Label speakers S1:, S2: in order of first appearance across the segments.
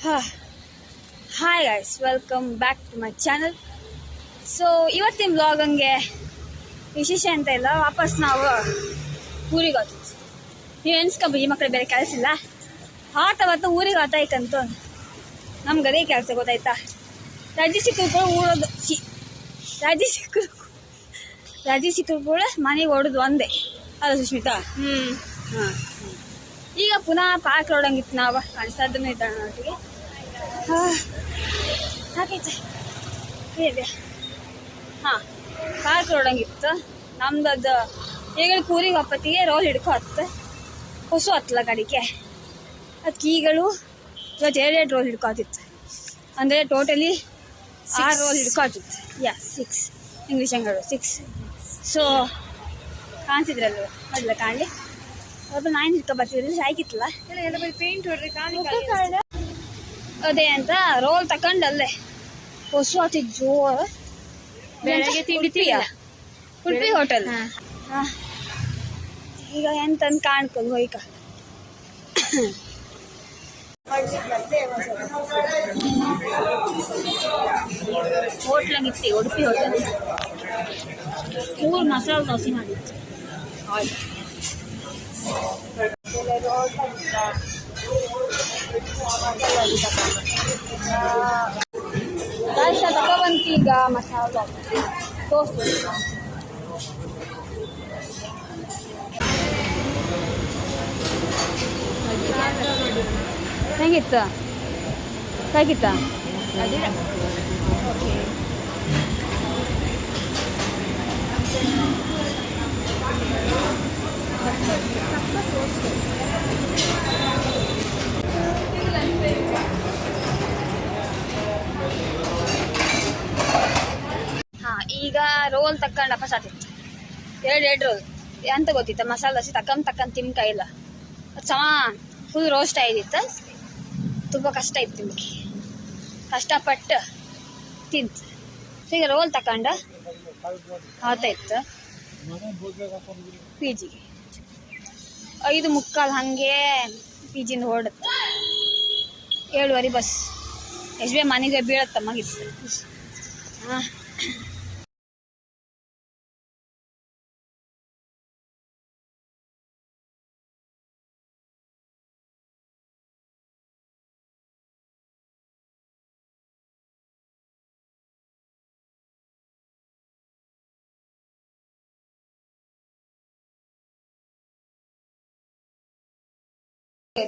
S1: Hi guys welcome back to my channel so ಇವತ್ತಿನ blog ಹಂಗೆ ವಿಶೇಷ ಅಂತ ಇಲ್ಲ ವಾಪಸ್ ನಾವು ಊರಿಗೆ ಹೋಗ್ತೀವಿ ನೀವು ಎನ್ಸ್ಕೊಂಬಿ ಈ ಮಕ್ಕಳು ಬೇರೆ ಕೆಲಸ ಇಲ್ಲ. ಆತ ಮತ್ತು ಊರಿಗೆ ಆತಾಯ್ತಂತ ನಮ್ಗೆ ಅದೇ ಕೆಲಸ ಗೊತ್ತಾಯ್ತಾ? ರಜೆ ಸಿಕ್ಕರು ಕೂಡ ಊರೋದು ಚಿ ರಜೆ ಸಿಕ್ಕರು ರಜೆ ಸಿಕ್ಕರು ಕೂಡ ಮನೆಗೆ ಹೊಡೆದು ಒಂದೇ. ಅಲ್ಲ ಸುಷ್ಮಿತಾ
S2: ಹ್ಞೂ
S1: ಹಾಂ. ಈಗ ಪುನಃ ಪಾರ್ಕ್ ರೋಡಂಗಿತ್ತು ನಾವು ಕಾಣಿಸ್ತಾ ಇದ್ದಾಳೆ ನೊಟ್ಟಿಗೆ ಸಾಕೈತೆ ಇದೆ. ಹಾಂ ಪಾರ್ಕ್ ರೋಡಂಗಿತ್ತು ನಮ್ದು ಅದು ಈಗ ಕೂರಿಗೆ ಒಪ್ಪತ್ತಿಗೆ ರೋಲ್ ಹಿಡ್ಕೊ ಹತ್ತು. ಹೊಸು ಹತ್ತಲ್ಲ ಗಾಡಿಗೆ. ಅದಕ್ಕೆ ಈಗಳು ಇವತ್ತು ಎರಡು ರೋಲ್ ಹಿಡ್ಕೊತಿತ್ತು ಅಂದರೆ ಟೋಟಲಿ ಆರು ರೋಲ್ ಹಿಡ್ಕೊತಿತ್ತು ಯಾ ಸಿಕ್ಸ್ ಇಂಗ್ಲೀಷ್ ಅಂಗಡು ಸಿಕ್ಸ್ ಸೊ ಕಾಣಿಸಿದ್ರಲ್ವ ಮೊದಲ ಕಾಣಲಿ? ಅದು ನಾನು ಹಿಡ್ಕೊ ಬರ್ತಿದ್ರಲ್ಲಿ ಸಾಯ್ಕಿತ್ತಲ್ಲ
S2: ಎಲ್ಲ ಎಲ್ಲ ಬರೀ ಪೇಂಟ್ ಹೊಡ್ರಿ ಕಾಲಿ
S1: ಅದೇ ಅಂತ ರೋಲ್ ತಕೊಂಡ್ ಅಲ್ಲೇ ಹೊಸ ಆತಿ ಜೋರ್
S2: ಬೆಳಗ್ಗೆ ತಿಂಡಿ ತಿಲ್ಲ
S1: ಉಡುಪಿ ಹೋಟೆಲ್ ಈಗ ಎಂತಂದ್ ಕಾಣ್ಕೊಂಡು ಹೋಯ್ಕ ಹೋಟ್ಲಂಗಿತ್ತಿ ಉಡುಪಿ ಹೋಟೆಲ್ ಮೂರು ಮಸಾಲೆ ದೋಸೆ ಮಾಡಿತ್ತು ಗಾಯ್ಸ ತಗೊಬಂತು ಈಗ ಮಸಾಲೆ ದೋಸೆ ತೋರಿಸ್ತೀನಿ ಹೆಂಗಿತ್ತು ಹೇಗಿತ್ತ ಹಾ, ಈಗ ರೋಲ್ ತಕೊಂಡಪ್ಪ ಸಾತಿತ್ತು ಎರಡು ಎರಡು ರೋಲ್ ಎಂತ ಗೊತ್ತಿತ್ತ? ಮಸಾಲೆ ದೋಸೆ ತಕ್ಕಂತ ತಕೊಂಡ್ ತಿನ್ಕ ಇಲ್ಲ. ಸಮ ಫುಲ್ ರೋಸ್ಟ್ ಆಗಿತ್ತು. ತುಂಬ ಕಷ್ಟ ಇತ್ತು ತಿನ್ಲಿಕ್ಕೆ. ಕಷ್ಟಪಟ್ಟು ತಿಂತ. ಈಗ ರೋಲ್ ತಕೊಂಡ ಆತಾಯ್ತು ಪಿ ಜಿಗೆ ಐದು ಮುಕ್ಕಾಲು ಹಂಗೆ ಪಿ ಜಿಂದ ಹೊರಡುತ್ತೆ. ಏಳುವರೆ ಬಸ್ ಎಸ್ ಬಿ ಐ ಮನೆಗೆ ಬೀಳತ್ತ ಮಗಿತ್ತು ಹಾಂ.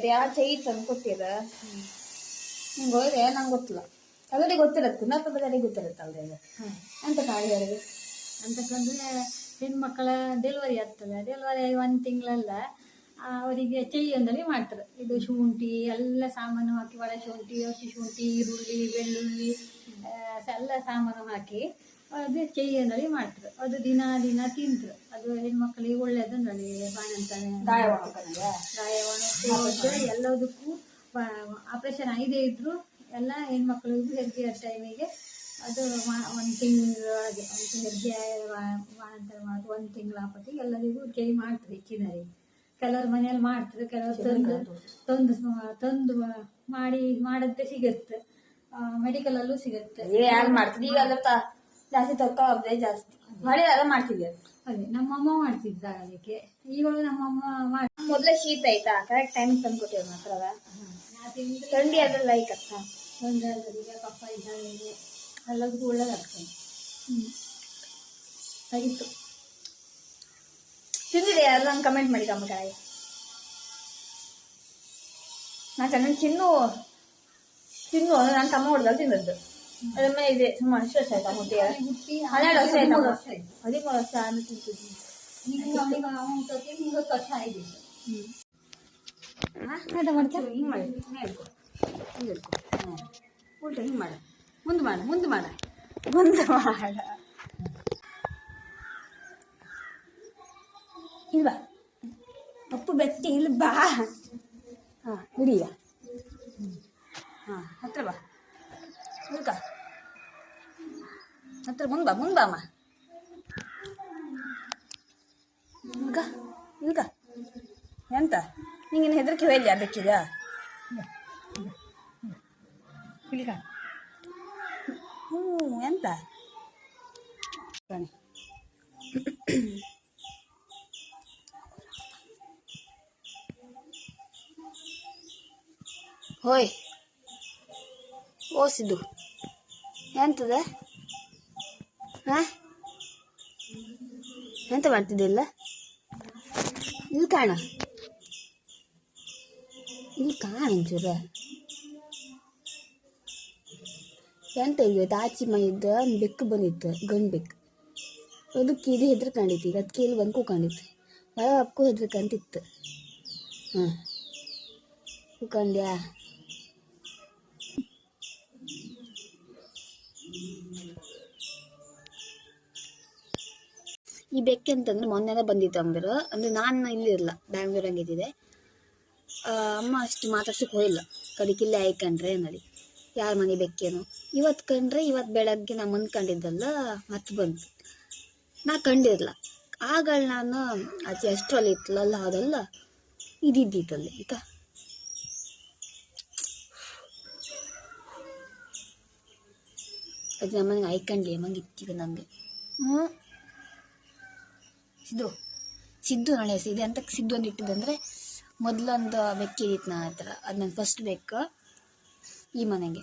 S1: ಯಾರು ಚೈ ತಂದು ಕೊಟ್ಟಿರ? ನಿಂಗೆ ಹೋದ್ರೆ ನಂಗೆ ಗೊತ್ತಿಲ್ಲ. ಅದರಲ್ಲಿ ಗೊತ್ತಿರತ್ತೆ. ನತ್ತ ಬದಲಿಗೆ ಗೊತ್ತಿರತ್ತಲ್ರಿ ಅದು. ಅಂತ ಕಾಳಿಯವರಿಗೆ
S2: ಅಂತಕ್ಕಂದ್ರೆ ಹೆಣ್ಮಕ್ಳ ಡೆಲಿವರಿ ಆಗ್ತದೆ. ಡೆಲಿವರಿ ಆಗಿ ಒಂದು ತಿಂಗಳಲ್ಲ ಅವರಿಗೆ ಚೆಯ್ಯೊಂದಲ್ಲಿ ಮಾಡ್ತಾರೆ. ಇದು ಶುಂಠಿ ಎಲ್ಲ ಸಾಮಾನು ಹಾಕಿ ಒಳ ಶುಂಠಿ ಹಸಿ ಶುಂಠಿ ಈರುಳ್ಳಿ ಬೆಳ್ಳುಳ್ಳಿ ಎಲ್ಲ ಸಾಮಾನು ಹಾಕಿ ಅದು ಕೈಯಲ್ಲಿ ಮಾಡ್ತಾರೆ. ಅದು ದಿನ ದಿನ ತಿಂತಾರೆ. ಅದು ಹೆಣ್ಮಕ್ಳಿಗೆ ಒಳ್ಳೇದು ನೋಡಿ ಬಾಣಂತನೆ. ಎಲ್ಲದಕ್ಕೂ ಆಪರೇಷನ್ ಆಗದೇ ಇದ್ರು ಎಲ್ಲ ಹೆಣ್ಮಕ್ಳಿಗೂ ಹೆರಿಗೆ ಟೈಮಿಗೆ ಅದು ಒಂದು ತಿಂಗಳೊಳಗೆ ಒಂದು ಹೆರಿಗೆ ಬಾಣಂತರ ಮಾಡೋದು ಒಂದು ತಿಂಗಳ ಆಪತ್ತಿಗೆ ಎಲ್ಲರಿಗೂ ಕೈ ಮಾಡ್ತಾರೆ ಹೆಚ್ಚಿನರಿ ಕೆಲವ್ರ ಮನೆಯಲ್ಲಿ ಮಾಡ್ತಾರೆ ಕೆಲವ್ರು ತಂದು ತಂದು ತಂದು ಮಾಡಿ ಮಾಡಂತೆ ಸಿಗುತ್ತೆ. ಮೆಡಿಕಲಲ್ಲೂ ಸಿಗುತ್ತೆ.
S1: ಈಗ ಜಾಸ್ತಿ ತಕ್ಕ ಅವ್ರದ್ದೇ ಜಾಸ್ತಿ. ಮಳೆ ಎಲ್ಲ ಮಾಡ್ತಿದ್ದೆ.
S2: ಅದೇ ನಮ್ಮಮ್ಮ ಮಾಡ್ತಿದ್ದ ಅದಕ್ಕೆ. ಈಗ ನಮ್ಮಮ್ಮ ಮಾಡಿ
S1: ಮೊದಲೇ ಶೀತ ಆಯ್ತಾ? ಕರೆಕ್ಟ್ ಟೈಮ್ ತಂದು ಕೊಟ್ಟಿವ್ ಮಾತ್ರ ಅದ ಥಂಡಿ ಅದ್ರ ಲೈಕ್ ಅಕ್ಕ
S2: ತೊಂದರೆಗಳಿಗೆ ಪಪ್ಪ ಇದ್ದಾಗೆ ಎಲ್ಲದಕ್ಕೂ ಒಳ್ಳೇದಾಗ್ತದೆ ಹ್ಞೂ ಆಗಿತ್ತು
S1: ತಿಂದಿದೆ ಎಲ್ಲ ಕಮೆಂಟ್ ಮಾಡಿ ಕಮ್ಮ ಕಾಯಿ ನಾ ಚೆನ್ನಾಗಿ ತಿನ್ನು. ಚಿನ್ನು ನಾನು ತಮ್ಮ ಹೊಡೆದಲ್ಲಿ ತಿಂದದ್ದು. ಅದ್ರ ಮೇಲೆ ಇದೆ ಸುಮಾರು ಎಷ್ಟು ವರ್ಷ ಆಯ್ತಾ ಮುಟ್ಟಿಗೆ
S2: ಹುಟ್ಟಿ
S1: ಹನ್ನೆರಡು ವರ್ಷ ಆಯ್ತಾ
S2: ಹದಿಮೂರು ವರ್ಷ ಆಯ್ತು
S1: ಹದಿಮೂರು ವರ್ಷ ಆಮೇಲೆ ತಿಂತಿದ್ವಿ
S2: ಈಗ ಅವನಿಗೆ ಅವನ ಜೊತೆ ಮೂವತ್ತು ವರ್ಷ ಆಗಿದೆ
S1: ಅದು ಮಾಡ್ತಾರೆ ಹಿಂಗೆ ಮಾಡಿ ಹಿಂಗೆ ಹಿಡ್ಕೊ ಹಿಂಗೆ ಹಿಡ್ಕೊ ಹ್ಞೂ ಉಲ್ಟ ಹಿಂಗೆ ಮಾಡ ಮುಂದೆ ಮಾಡ ಮುಂದೆ ಮಾಡ ಮುಂದೆ ಮಾಡ ಇಲ್ಲಿ ಬಾ ಅಪ್ಪು ಬೆಟ್ಟಿ ಇಲ್ಲಿ ಬಾ ಹಾಂ ಹಿಡಿಯ ಹಾಂ ಹತ್ರ ಬಾ ಇಳ್ಕ ಹತ್ರ ಮುಂದೆ ಬಾ ಮುಂದೆ ಬಾ ಅಮ್ಮ ಇಳ್ಕ ಇಳ್ಕ ಎಂತ ನಿಂಗಿನ ಹೆದರಿಕೆ ಹೋಯ್ಲಿ ಅದಕ್ಕಿದ
S2: ಇಲ್ಲಿ ಕಾಣು
S1: ಹ್ಞೂ ಎಂತ ಕಾಣಿ ಹೋಯ್ ಓಸಿದ್ದು ಎಂತದ? ಎಂತ ಮಾಡ್ತಿದ್ದಿಲ್ಲ ಇಲ್ಲಿ? ಕಾಣ. ಇಲ್ಲಿ ಕಾಣ ಒಂಚೂರ. ಎಂತ ಇವತ್ತು ಆಚಿ ಮೈದ ಬೆಕ್ಕು ಬಂದಿತ್ತು, ಗಂಡು ಬೆಕ್ಕು. ಅದಕ್ಕೆ ಇದು ಹೆದ್ರಕೊಂಡಿತ್ತು ಈಗ. ಅದಕ್ಕೆ ಇಲ್ಲಿ ಬಂದು ಕೂಕೊಂಡಿತ್ತು ಒಳಗೆ ಅಪ್ಕು ಹೆದ್ರಕಂತಿತ್ತು ಹಾಂ ಕೂಕೊಂಡ್ಯಾ ಈ ಬೆಕ್ಕೆ ಅಂತಂದ್ರೆ ಮೊನ್ನೆನೇ ಬಂದಿತ್ತು ಅಂದ್ರೆ. ಅಂದ್ರೆ ನಾನು ಇಲ್ಲಿರಲ್ಲ ಬ್ಯಾಂಗ್ಳೂರಂಗೆ ಇದ್ದಿದೆ ಅಮ್ಮ ಅಷ್ಟು ಮಾತಾಡ್ಸಕ್ಕೆ ಹೋಗಿಲ್ಲ. ಕಡಿಕಿಲ್ಲೇ ಆಯ್ಕಂಡ್ರೆ ನಡಿ ಯಾರ ಮನೆ ಬೆಕ್ಕೇನು. ಇವತ್ತು ಕಂಡ್ರೆ ಇವತ್ತು ಬೆಳಗ್ಗೆ ನಾ ಮುಂದೆ ಕಂಡಿದ್ದಲ್ಲ ಮತ್ತೆ ಬಂತು. ನಾ ಕಂಡಿರಲ್ಲ ಆಗ ನಾನು ಅಜ್ಜಿ ಅಷ್ಟರಲ್ಲಿ ಇತ್ತಲ್ಲ ಅದೆಲ್ಲ, ಇದಿದ್ದಿತ್ತಲ್ಲಿ, ಆಯ್ತಾ? ಅದು ನಮ್ಮನೆಗೆ ಆಯ್ಕೊಂಡ್ಲಿ ಮಂಗೆ ಇತ್ತೀಗ ನನಗೆ ಹ್ಞೂ ಸಿದ್ದು ಸಿದ್ದು ನಾಳೆ ಇದೆ ಅಂತ ಸಿದ್ದು ಅಂತ ಇಟ್ಟಿದ್ದಂದರೆ ಮೊದಲೊಂದು ಬೆಕ್ಕಿದಿತ್ತು ನಾ ಹತ್ರ. ಅದು ನನ್ನ ಫಸ್ಟ್ ಬೆಕ್ಕು ಈ ಮನೆಗೆ.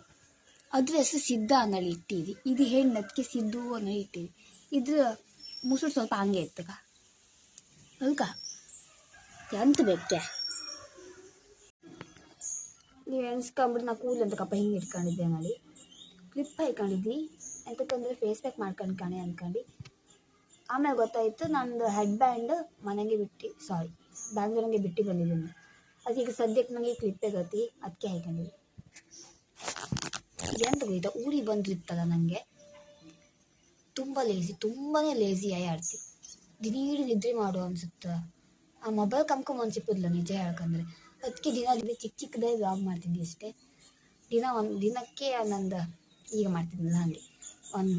S1: ಅದ್ರ ಹೆಸರು ಸಿದ್ಧ ಅನ್ನಳಿ ಇಟ್ಟಿದ್ವಿ ಇದು ಹೆಣ್ಣು ಅದಕ್ಕೆ ಸಿದ್ದು ಅನ್ನೋ ಇಟ್ಟಿದ್ವಿ ಇದ್ರ ಮುಸುರು ಸ್ವಲ್ಪ ಹಂಗೆ ಇತ್ತುಕ ಅಲ್ಕ ಎಂತ ಬೆಕ್ಕೆ ನೀವು ಎಣಿಸ್ಕೊಂಬಿಟ್ಟು ನಾ ಕೂದಲು ಅಂತ ಕಪ್ಪ ಹಿಂಗೆ ಇಟ್ಕೊಂಡಿದ್ದೆ ನೋಡಿ ಕ್ಲಿಪ್ ಹಾಕೊಂಡಿದ್ವಿ ಎಂತಕ್ಕಂದ್ರೆ ಫೇಸ್ ಪ್ಯಾಕ್ ಮಾಡ್ಕೊಂಡು ಕಾಣೆ ಅಂದ್ಕೊಂಡು ಆಮೇಲೆ ಗೊತ್ತಾಯಿತು ನಂದು ಹೆಡ್ ಬ್ಯಾಂಡ್ ಮನೆಗೆ ಬಿಟ್ಟು ಸಾರಿ ಬ್ಯಾಂಗ್ಳೂರಿಗೆ ಬಿಟ್ಟು ಬಂದಿದ್ದೀನಿ. ಅದೀಗ ಸದ್ಯಕ್ಕೆ ನನಗೆ ಕ್ಲಿಪ್ಪೇ ಗತಿ ಅದಕ್ಕೆ ಹಾಕೊಂಡಿದ್ದೆ ಎಂತ ಗೊತ್ತಾ ಊರಿಗೆ ಬಂದಿರ್ತಲ್ಲ ನನಗೆ ತುಂಬ ಲೇಸಿ ತುಂಬಾ ಲೇಸಿ ಆಡ್ತಿ ದಿನೀಡು ನಿದ್ರೆ ಮಾಡು ಅನ್ಸುತ್ತೆ. ಆ ಮೊಬೈಲ್ ಕಮ್ಕೊಂಬ ಅನ್ಸಿಪ್ಪದಿಲ್ಲ ನಿಜ ಹೇಳ್ಕಂದ್ರೆ. ಅದಕ್ಕೆ ದಿನ ಚಿಕ್ಕ ಚಿಕ್ಕದೇ ವ್ಲಾಗ್ ಮಾಡ್ತಿದ್ದೆ ಅಷ್ಟೇ. ದಿನ ಒಂದು, ದಿನಕ್ಕೆ ನಂದು ಈಗ ಮಾಡ್ತಿದ್ದಿಲ್ಲ ಹಾಗೆ, ಒಂದು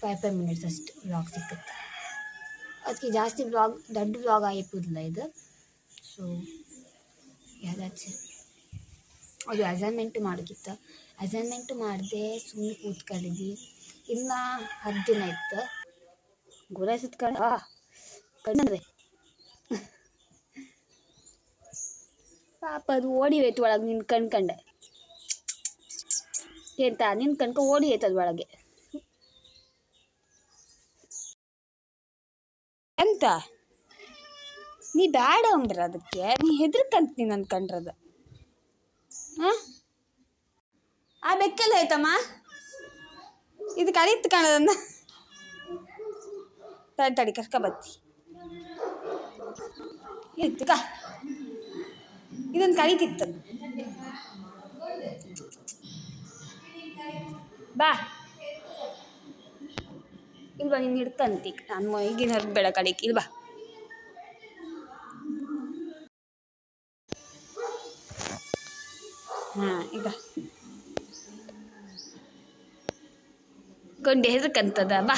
S1: ಫೈವ್ ಫೈವ್ ಮಿನಿಟ್ಸ್ ಅಷ್ಟು ವ್ಲಾಗ್ ಸಿಕ್ಕುತ್ತೆ. ಅದಕ್ಕೆ ಜಾಸ್ತಿ ಬ್ಲಾಗ್ ದೊಡ್ಡ ವ್ಲಾಗ್ ಆಗಿಪ್ಪದಿಲ್ಲ ಇದು. ಸೊ ಯಾವ್ದಾಚೆ ಅದು ಅಸೈನ್ಮೆಂಟ್ ಮಾಡೋಕ್ಕಿತ್ತು ಅಸೈನ್ಮೆಂಟ್ ಮಾಡಿದೆ ಸುಮ್ಮನೆ ಕೂತ್ಕೊಂಡಿದ್ವಿ ಇನ್ನು ಹತ್ತು ದಿನ ಇತ್ತು. ಗುರ ಸುತ್ಕೊಂಡು ಕಣ್ಣಂದ್ರೆ. ಪಾಪ ಅದು ಓಡಿ ಹೋಯ್ತು ಒಳಗೆ ನಿನ್ನ ಕಣ್ಕಂಡೆ ಎಂತ ನಿನ್ನ ಕಣ್ಕ ಓಡಿ ಹೋಯ್ತು ಒಳಗೆ. ಎಂತ? ನೀ ಬ್ಯಾಡ ಅಂದ್ರೆ ಅದಕ್ಕೆ ನೀ ಹೆದರ್ಕಂತ ನೀನು ಅನ್ಕೊಂಡ್ರದ. ಹಾಂ? ಆ ಬೆಕ್ಕೆಲ್ಲ ಆಯ್ತಮ್ಮ ಇದು ಕರೀತು ಕಾಣದನ್ನ ತಡಿ ತಡಿ ಕರ್ಕ ಬತ್ತಿ ಇತ್ತು, ಕಾ. ಇದೊಂದು ಕಳೀತಿತ್ತು ಬಾ. ಇಲ್ವಾ ನೀನು ಹಿಡ್ಕಂತಿ? ನಾನು ಈಗಿನ ಬೆಳ ಕಡಿಕೆ ಇಲ್ವಾ? ಹಾಂ ಈಗ. ಕೊಂಡೆ ಹೆದರ್ಕಂತದ ಬಾ.